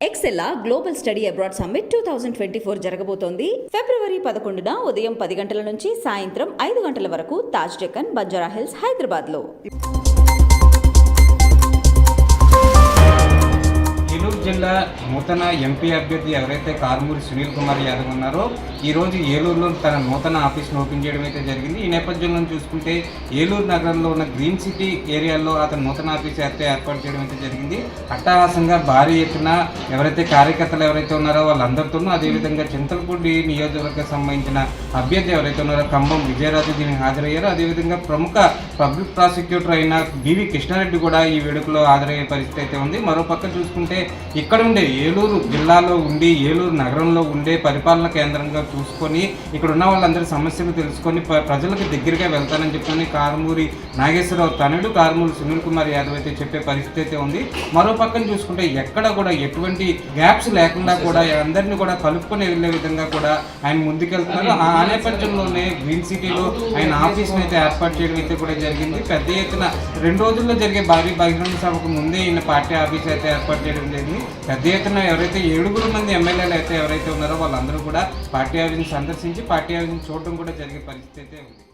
Excella global study abroad summit two thousand twenty four జరగబోతోంది. ఫిబ్రవరి పదకొండున ఉదయం పది గంటల నుంచి సాయంత్రం ఐదు గంటల వరకు తాజ్ డెక్కన్ బంజారా హిల్స్ హైదరాబాద్లో జిల్లా నూతన ఎంపీ అభ్యర్థి ఎవరైతే కారుమూరి సునీల్ కుమార్ యాదవ్ ఉన్నారో ఈ రోజు ఏలూరులో తన నూతన ఆఫీస్ను ఓపెన్ చేయడం అయితే జరిగింది. ఈ నేపథ్యంలో చూసుకుంటే ఏలూరు నగరంలో ఉన్న గ్రీన్ సిటీ ఏరియాలో అతను నూతన ఆఫీస్ అయితే ఏర్పాటు చేయడం అయితే జరిగింది. అట్టహాసంగా భారీ ఎత్తున ఎవరైతే కార్యకర్తలు ఎవరైతే ఉన్నారో వాళ్ళందరితోనూ అదేవిధంగా చింతలపూడి నియోజకవర్గం సంబంధించిన అభ్యర్థి ఎవరైతే ఉన్నారో ఖమ్మం విజయరాజు దీనికి హాజరయ్యారో. అదేవిధంగా ప్రముఖ పబ్లిక్ ప్రాసిక్యూటర్ అయిన బివి కృష్ణారెడ్డి కూడా ఈ వేడుకలో హాజరయ్యే పరిస్థితి అయితే ఉంది. మరో పక్క చూసుకుంటే ఇక్కడ ఉండే ఏలూరు జిల్లాలో ఉండి ఏలూరు నగరంలో ఉండే పరిపాలన కేంద్రంగా చూసుకొని ఇక్కడ ఉన్న వాళ్ళందరి సమస్యలు తెలుసుకొని ప్రజలకు దగ్గరగా వెళ్తానని చెప్పని కారుమూరి నాగేశ్వరరావు తనుడు కార్మూలు సునీల్ కుమార్ యాదవ్ అయితే చెప్పే పరిస్థితి అయితే ఉంది. మరో పక్కన చూసుకుంటే ఎక్కడ కూడా ఎటువంటి గ్యాప్స్ లేకుండా కూడా అందరినీ కూడా కలుపుకొని వెళ్ళే విధంగా కూడా ఆయన ముందుకెళ్తున్నారు. ఆ ఆ నేపథ్యంలోనే గ్రీన్ సిటీలో ఆయన ఆఫీస్ని అయితే ఏర్పాటు చేయడం అయితే కూడా జరిగింది. పెద్ద ఎత్తున రెండు రోజుల్లో జరిగే భారీ బహిరంగ సభకు ముందే ఈయన పార్టీ ఆఫీస్ అయితే ఏర్పాటు చేయడం జరిగింది. పెద్ద ఎత్తున ఎవరైతే ఏడుగురు మంది ఎమ్మెల్యేలు అయితే ఎవరైతే ఉన్నారో వాళ్ళందరూ కూడా పార్టీ ఆఫీస్ని సందర్శించి పార్టీ ఆఫీస్ని చూడడం కూడా జరిగే పరిస్థితి అయితే ఉంది.